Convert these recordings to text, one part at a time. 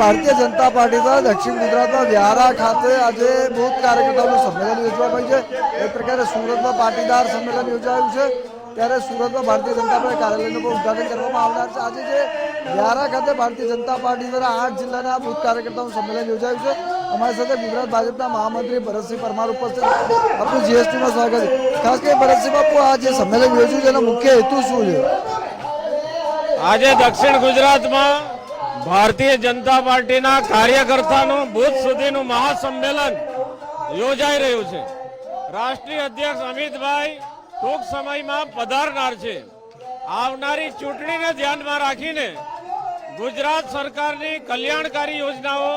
Bharatiya Janata party દ્વારા દક્ષિણ ગુજરાતમાં વ્યારા ખાતે આજે બુથ કાર્યકર્તાઓનું સંમેલન યોજવામાં છે. એક પ્રકારે સુરતમાં પાટીદાર સંમેલન યોજાયું છે. ત્યારે સુરતમાં ભારતીય જનતા પાર્ટી કાર્યાલયનું પણ ઉદઘાટન કરવામાં આવનાર છે. આજે જે વ્યારા ખાતે ભારતીય જનતા પાર્ટી દ્વારા આઠ જિલ્લાના બુથ કાર્યકર્તાઓનું સંમેલન યોજાયું છે. અમારી સાથે ગુજરાત ભાજપના મહામંત્રી ભરતસિંહ પરમાર ઉપસ્થિત આપણું જીએસટીમાં સ્વાગત છે. ખાસ કરીને ભરતસિંહ બાપુ, આ જે સંમેલન યોજ્યું છે, એનો મુખ્ય હેતુ શું છે? આજે દક્ષિણ ગુજરાતમાં ભારતીય જનતા પાર્ટીના કાર્યકર્તાનું બુથ સુધીનું મહાસંમેલન યોજાઈ રહ્યું છે. રાષ્ટ્રીય અધ્યક્ષ અમિતભાઈ ટૂંક સમયમાં પધારનાર છે. આવનારી ચૂંટણીને ધ્યાનમાં રાખીને ગુજરાત સરકારની કલ્યાણકારી યોજનાઓ,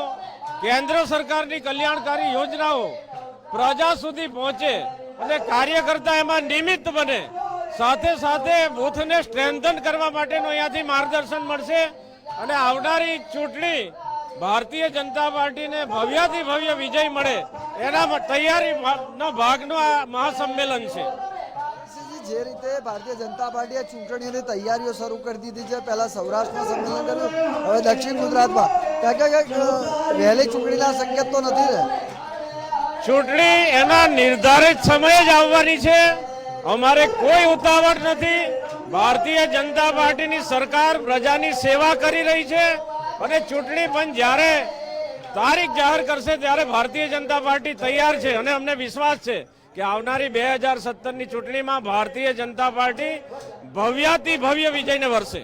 કેન્દ્ર સરકારની કલ્યાણકારી યોજનાઓ પ્રજા સુધી પહોંચે અને કાર્યકર્તા એમાં નિમિત્ત બને. સાથે સાથે બુથને સ્ટ્રેન્થન કરવા માટેનું અહીંયાથી માર્ગદર્શન મળશે. અને આવનારી ચૂંટણી ભારતીય જનતા પાર્ટીને ભવ્યથી ભવ્ય વિજય મળે એના તૈયારીનો ભાગનો આ મહાસંમેલન છે. જે રીતે ભારતીય જનતા પાર્ટીએ ચૂંટણીની તૈયારીઓ શરૂ કરી દીધી છે પહેલા સૌરાષ્ટ્રમાં સંમેલન કર્યું હવે દક્ષિણ ગુજરાતમાં. ક્યાંક ક્યાંક વહેલી ચૂંટણીના સંકેત તો નથી ને? ચૂંટણી એના નિર્ધારિત સમયે જ આવવાની છે. અમારે કોઈ ઉતાવળ નથી. ભારતીય જનતા પાર્ટીની સરકાર પ્રજાની સેવા કરી રહી છે અને ચૂંટણી પણ જ્યારે તારીખ જાહેર કરશે ત્યારે ભારતીય જનતા પાર્ટી તૈયાર છે અને અમને વિશ્વાસ છે કે આવનારી બે હજાર સત્તરની ચૂંટણીમાં ભારતીય જનતા પાર્ટી ભવ્યાતિ ભવ્ય વિજયને વરસે.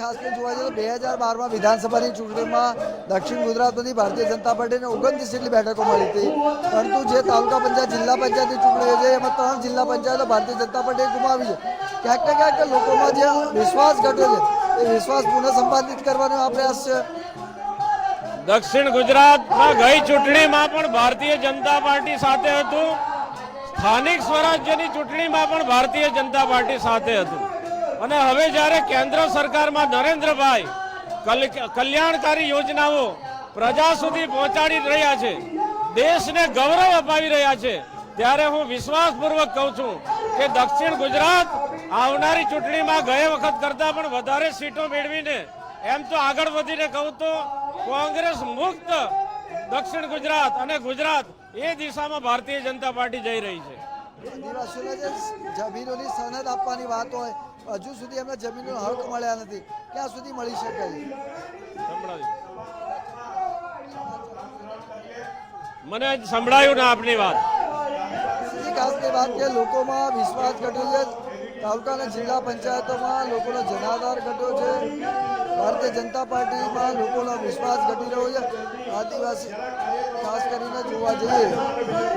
ખાસ કરીને જોવા જઈએ તો બે હજાર બારમાં વિધાનસભાની ચૂંટણીમાં દક્ષિણ ગુજરાતમાંથી ભારતીય જનતા પાર્ટીને ઓગણત્રીસ જેટલી બેઠકો મળી હતી. પરંતુ જે તાલુકા પંચાયત, જિલ્લા પંચાયતની ચૂંટણી છે, એમાં ત્રણ જિલ્લા પંચાયતો ભારતીય જનતા પાર્ટીએ ગુમાવી છે. ક્યાંક ને ક્યાંક લોકોમાં જે વિશ્વાસ ઘટ્યો છે, એ વિશ્વાસ પુનઃ સંપાદિત કરવાનો આ પ્રયાસ છે. દક્ષિણ ગુજરાતમાં ગઈ ચૂંટણીમાં પણ ભારતીય જનતા પાર્ટી સાથે હતું. સ્થાનિક સ્વરાજ્યની ચૂંટણીમાં પણ ભારતીય જનતા પાર્ટી સાથે હતું. અને હવે જ્યારે કેન્દ્ર સરકારમાં નરેન્દ્રભાઈ કલ્યાણકારી યોજનાઓ પ્રજા સુધી પહોંચાડી રહ્યા છે, દેશને ગૌરવ અપાવી રહ્યા છે, ત્યારે હું વિશ્વાસપૂર્વક કહું છું કે દક્ષિણ ગુજરાત આવનારી ચૂંટણીમાં ગયા વખત કરતા પણ વધારે સીટો મેળવીને, એમ તો આગળ વધીને કહું તો કોંગ્રેસ મુક્ત દક્ષિણ ગુજરાત અને ગુજરાત એ દિશામાં ભારતીય જનતા પાર્ટી જઈ રહી છે. આદિવાસીઓને જે જમીનોની સનદ આપવાની વાત હોય હજુ સુધી એમને જમીનનો હક મળ્યા નથી. ક્યાં સુધી મળી શકે મને સંભળાયું ના આપની વાત. ખાસની વાત કે લોકોમાં વિશ્વાસ ઘટ્યો છે. તાલુકા અને જિલ્લા પંચાયતોમાં લોકોનો જનાધાર ઘટ્યો છે. ભારતીય જનતા પાર્ટીમાં લોકોનો વિશ્વાસ ઘટી રહ્યો છે. આદિવાસી કરીને જોવા જઈએ,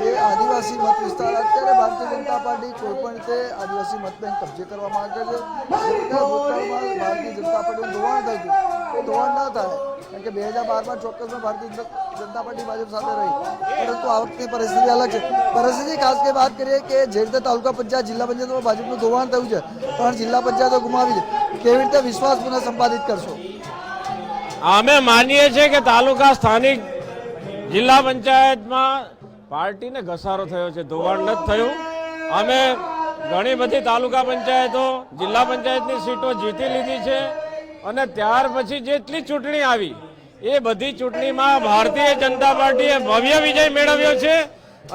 એ આદિવાસી મત વિસ્તાર અત્યારે ભારતીય જનતા પાર્ટી કોઈ પણ રીતે આદિવાસી મત બેંક કબજે કરવા માંગે છે. ભારતીય જનતા પાર્ટીનું ધોવાણ થયું હતું. એ ધોવાણ ન થાય, કારણ કે બે હજાર બારમાં ચોક્કસમાં ભારતીય જનતા પાર્ટી ભાજપ સાથે રહી. પરંતુ આ વખતે પરિસ્થિતિ અલગ છે. પરિસ્થિતિ ખાસ કે વાત કરીએ કે જે રીતે તાલુકા પંચાયત, જિલ્લા પંચાયતમાં ભાજપનું ધોવાણ થયું છે પણ જિલ્લા પંચાયતો ગુમાવી છે. કેવી રીતે વિશ્વાસ પુનઃ સંપાદિત કરશો? અમે માનીએ છીએ કે તાલુકા સ્થાનિક જિલ્લા પંચાયતમાં પાર્ટીને ઘસારો થયો છે, ધોવાણ નથી થયું. અમે ઘણી બધી તાલુકા પંચાયતો, જિલ્લા પંચાયતની સીટો જીતી લીધી છે અને ત્યાર પછી જેટલી ચૂંટણી આવી, એ બધી ચૂંટણીમાં ભારતીય જનતા પાર્ટીએ ભવ્ય વિજય મેળવ્યો છે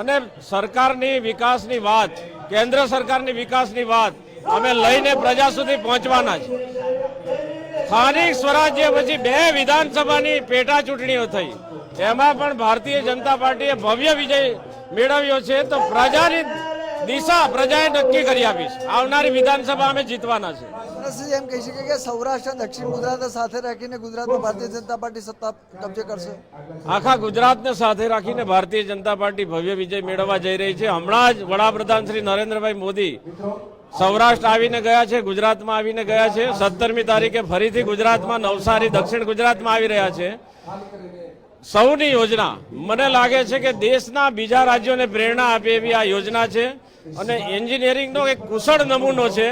અને સરકારની વિકાસની વાત, કેન્દ્ર સરકારની વિકાસની વાત અમે લઈને પ્રજા સુધી પહોંચવાના છે. સ્થાનિક સ્વરાજ્ય પછી બે વિધાનસભાની પેટા ચૂંટણીઓ થઈ. એમાં પણ ભારતીય જનતા પાર્ટીએ ભવ્ય વિજય મેળવ્યો છે તો પ્રજાની દિશા પ્રજાએ નક્કી કરી આપી છે. આવનારી વિધાનસભા અમે જીતવાના છે. એમ કહી શકીએ કે સૌરાષ્ટ્ર દક્ષિણ ગુજરાત સાથે રાખીને ગુજરાતમાં ભારતીય જનતા પાર્ટી સત્તા કબજે કરશે. આખા ગુજરાતને સાથે રાખીને ભારતીય જનતા પાર્ટી ભવ્ય વિજય મેળવવા જઈ રહી છે. હમણાં જ વડાપ્રધાન શ્રી નરેન્દ્રભાઈ મોદી સૌરાષ્ટ્ર આવીને ગયા છે ગુજરાતમાં આવીને ગયા છે. સત્તરમી તારીખે ફરીથી ગુજરાતમાં નવસારી દક્ષિણ ગુજરાતમાં આવી રહ્યા છે. સૌની યોજના. મને લાગે છે કે દેશના બીજા રાજ્યોને પ્રેરણા આપે એવી આ યોજના છે અને એન્જિનિયરિંગનો એક કુશળ નમૂનો છે.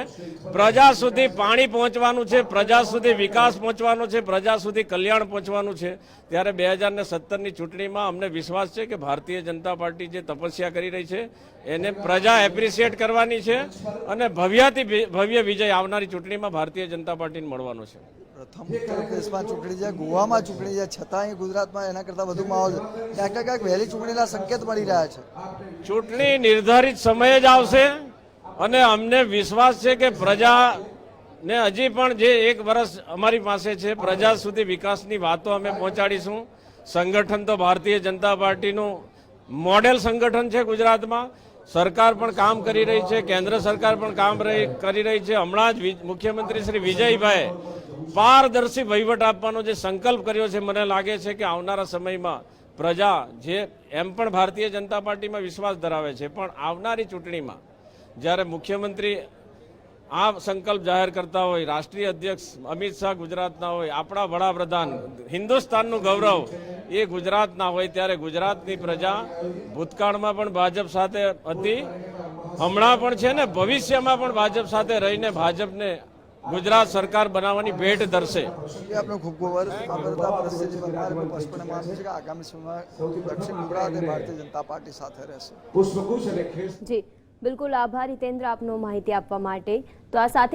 પ્રજા સુધી પાણી પહોંચવાનું છે, પ્રજા સુધી વિકાસ પહોંચવાનો છે, પ્રજા સુધી કલ્યાણ પહોંચવાનું છે. ત્યારે બે હજારને સત્તરની ચૂંટણીમાં અમને વિશ્વાસ છે કે ભારતીય જનતા પાર્ટી જે તપસ્યા કરી રહી છે, એને પ્રજા એપ્રિશિએટ કરવાની છે અને ભવ્યાથી ભવ્ય વિજય આવનારી ચૂંટણીમાં ભારતીય જનતા પાર્ટીને મળવાનો છે. પ્રથમ ઉત્તર પ્રદેશમાં ચૂંટણી છે, ગોવામાં ચૂંટણી છે, છતાંય ગુજરાતમાં એના કરતાં વધુ માહોલ છે. ક્યાંક ક્યાંક વહેલી ચૂંટણીના સંકેત મળી રહ્યા છે. ચૂંટણી નિર્ધારિત સમયે જ આવશે અને અમને વિશ્વાસ છે કે પ્રજા ને હજી પણ જે એક વર્ષ અમારી પાસે છે, પ્રજા સુધી વિકાસની વાતો અમે પહોંચાડીશું. સંગઠન તો ભારતીય જનતા પાર્ટીનું મોડેલ સંગઠન છે ગુજરાતમાં. સરકાર પણ કામ કરી રહી છે, કેન્દ્ર સરકાર પણ કામ કરી રહી છે. હમણાં જ મુખ્યમંત્રી શ્રી વિજયભાઈ પારદર્શી વહીવટ આપવાનો જે સંકલ્પ કર્યો છે, મને લાગે છે કે આવનારા સમયમાં પ્રજા જે એમ પણ ભારતીય જનતા પાર્ટીમાં વિશ્વાસ ધરાવે છે, પણ આવનારી ચૂંટણીમાં જ્યારે મુખ્યમંત્રી આ સંકલ્પ જાહેર કરતા હોય, રાષ્ટ્રીય અધ્યક્ષ અમિત શાહ ગુજરાતના હોય, આપણા વડાપ્રધાન હિન્દુસ્તાનનું ગૌરવ એ ગુજરાતના હોય, ત્યારે ગુજરાતની પ્રજા ભૂતકાળમાં પણ ભાજપ સાથે હતી, હમણાં પણ છે ને, ભવિષ્યમાં પણ ભાજપ સાથે રહીને ભાજપને ગુજરાત સરકાર બનાવવાની ભેટ ધરશે. આપનો ખૂબ ખૂબ આભાર. આ બધા પરિસ્થિતિ પરમાર સ્પષ્ટપણે માનવું છે કે આગામી સમયમાં દક્ષિણ ગુજરાત ભારતીય જનતા પાર્ટી સાથે રહેશે. પુષ્પગુચ્છ અને ખેસ જી બિલકુલ આભાર હિતેન્દ્ર આપનો માહિતી આપવા માટે. તો આ સાથે